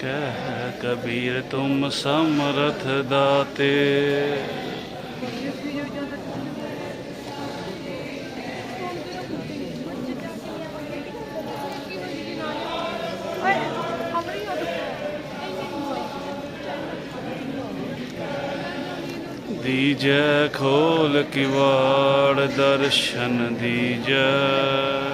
ਕਹਿ ਕਬੀਰ ਤੁਮ ਸਮਰਥ ਦਾਤੇ। ਦੀਜੈ ਖੋਲ ਕਿਵਾੜ ਦਰਸ਼ਨ ਦੀਜੈ।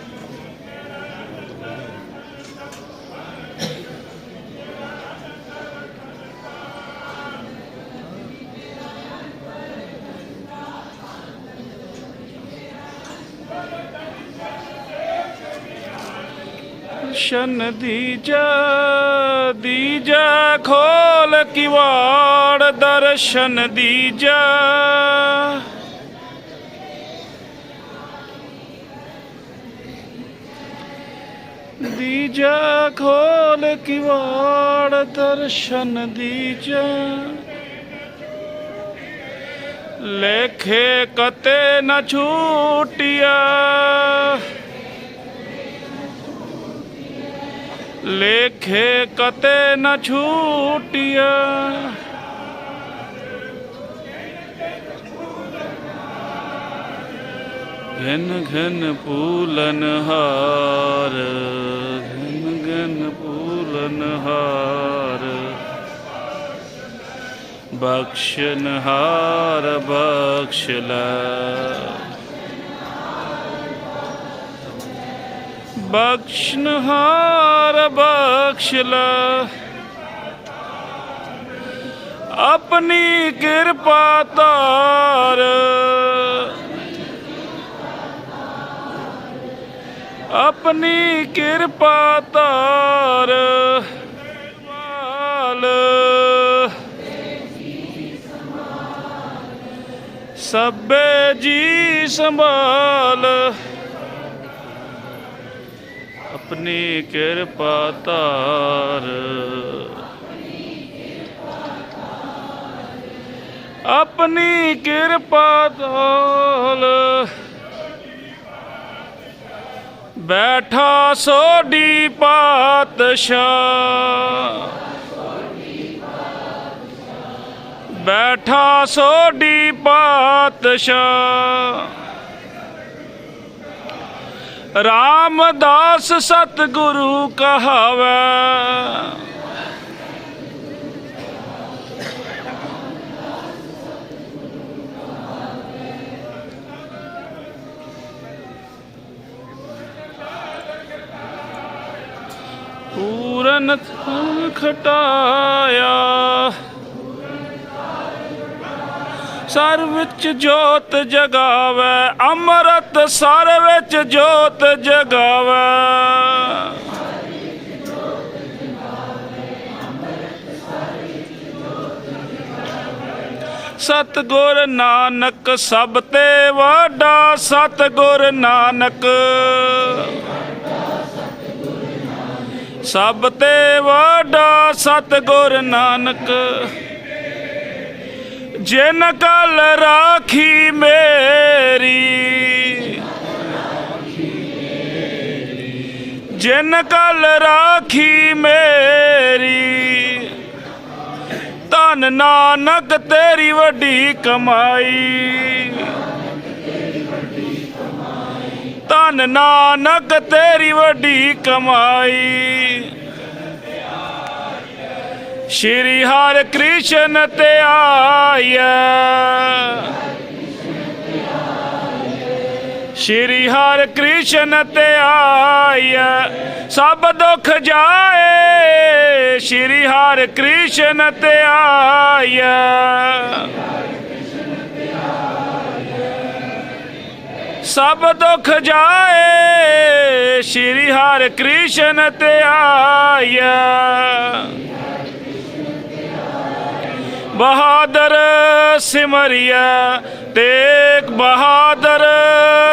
ਦਰਸ਼ਨ ਦੀਜੈ ਦੀਜੈ ਖੋਲ ਕਿਵਾੜ, ਦਰਸ਼ਨ ਦੀਜੈ। ਦੀਜੈ ਖੋਲ ਕਿਵਾੜ, ਦਰਸ਼ਨ ਦੀਜੈ। ਲੇਖੇ ਕਤੇ ਨਾ ਛੂਟਿਆ। ਲੇਖੇ ਕਤੇ ਨਾ ਛੂਟਿਆ ਘਨ ਘਨ ਪੂਲਨ ਹਾਰ, ਘਨ ਘਨ ਪੂਲਨ ਹਾਰ। ਬਖਸ਼ਨ ਹਾਰ ਬਖਸ਼ ਲੈ। ਬਖਸ਼ਨਹਾਰ ਬਖਸ਼ ਲੈ। ਆਪਣੀ ਕਿਰਪਾ ਧਾਰ। ਆਪਣੀ ਕਿਰਪਾ ਧਾਰ। ਵਾਲ। ਸਭੇ ਜੀ ਸੰਭਾਲ। ਆਪਣੀ ਕਿਰਪਾ ਧਾਰ। ਆਪਣੀ ਕਿਰਪਾ ਧਾਲ ਬੈਠਾ ਸੋਡੀ ਪਾਤਸ਼ਾਹ। ਬੈਠਾ ਸੋਡੀ ਪਾਤਸ਼ਾਹ। ਰਾਮਦਾਸ ਸਤਿਗੁਰੂ ਕਹਾਵੇ। ਪੂਰਨ ਥਲ ਖਟਾਇਆ। ਸਰ ਵਿੱਚ ਜੋਤ ਜਗਾਵੇ, ਅੰਮ੍ਰਿਤ ਸਰ ਵਿੱਚ ਜੋਤ ਜਗਾਵੇ। ਸਤਗੁਰ ਨਾਨਕ ਸਭ ਤੇ ਵੱਡਾ ਸਤਗੁਰ ਨਾਨਕ। ਸਭ ਤੇ ਵੱਡਾ ਸਤਗੁਰ ਨਾਨਕ। ਜਿਨ ਕਲ ਰਾਖੀ ਮੇਰੀ। ਜਿਨ ਕਲ ਰਾਖੀ ਮੇਰੀ। ਧਨ ਨਾਨਕ ਤੇਰੀ ਵੱਡੀ ਕਮਾਈ। ਧਨ ਨਾਨਕ ਤੇਰੀ ਵੱਡੀ ਕਮਾਈ। ਸ਼੍ਰੀ ਹਰਿ ਕ੍ਰਿਸ਼ਨ ਤੇ ਆਇਆ। ਸ਼੍ਰੀ ਹਰਿ ਕ੍ਰਿਸ਼ਨ ਤੇ ਆਇਆ। ਸਭ ਦੁੱਖ ਜਾਏ, ਸ਼੍ਰੀ ਹਰਿ ਕ੍ਰਿਸ਼ਨ ਤੇ ਆਇਆ। ਸਭ ਦੁੱਖ ਜਾਏ, ਸ਼੍ਰੀ ਹਰਿ ਕ੍ਰਿਸ਼ਨ ਤੇ ਆਇਆ ਬਹਾਦਰ ਸਿਮਰਿਆ ਤੇਗ ਬਹਾਦਰ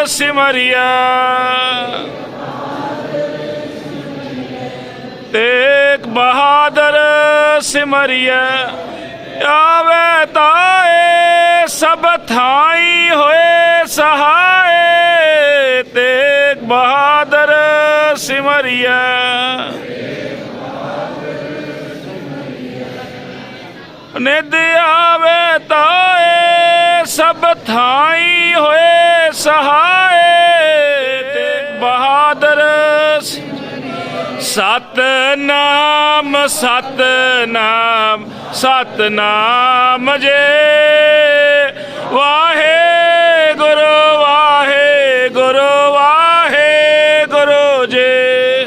ਸਿਮਰਿਆ। ਤੇਗ ਬਹਾਦਰ ਸਿਮਰਿਆ, ਆਵੇ ਤਾਏ, ਸਭ ਥਾਈ ਹੋਏ ਸਹਾਏ। ਤੇਗ ਬਹਾਦਰ ਨਿਦ ਆਵੇ ਤਾਏ, ਸਭ ਥਾਈ ਹੋਏ ਸਹਾਏ। ਤੇ ਬਹਾਦਰ ਸਤਨਾਮ ਸਤਨਾਮ ਸਤਨਾਮ ਜੇ। ਵਾਹੇ ਗੁਰੂ ਵਾਹੇ ਗੁਰੂ ਵਾਹੇ ਗੁਰੂ ਜੀ।